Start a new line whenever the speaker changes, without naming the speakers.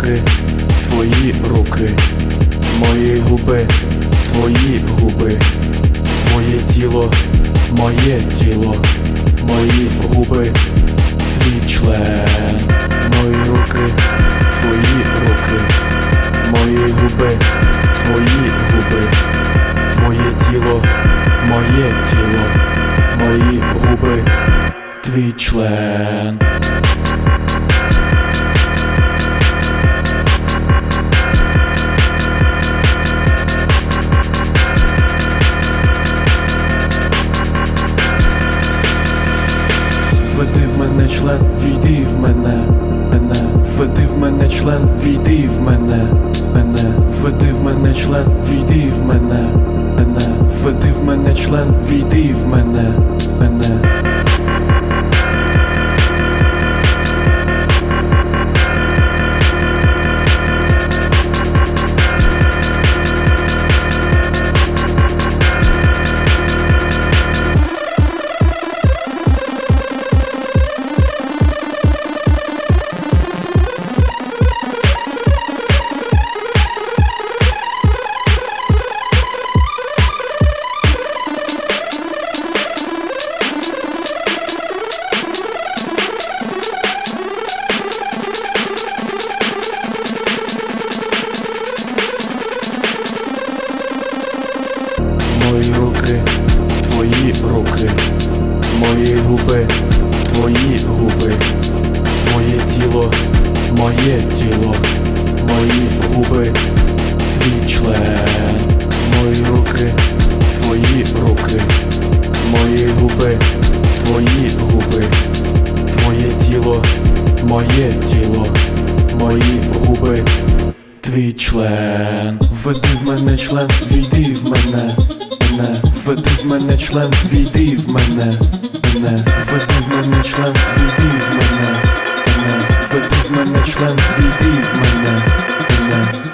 твої руки, мої губи, твої губи, твоє тіло, моє тіло, мої губи, твій член, мої руки, твої руки, мої губи, твої губи, твоє тіло, моє тіло, мої губи, твій член. Мене член, війди в мене, мене, введи в мене член, війди в мене, мене, введи в мене член, війди в мене, мене, введи в мене член, війди в мене, мене. Руки, твої руки, мої губи, твої губи, твоє тіло, моє тіло, мої губи, твій член, мої руки, твої руки, мої губи, твої губи, твоє тіло, моє тіло, мої губи, твій член. Введи в мене член, війди в мене, введи в мене член, війди в мене, мене, веди в мене член, війди в мене, мене, веди в мене член, війди в мене, мене.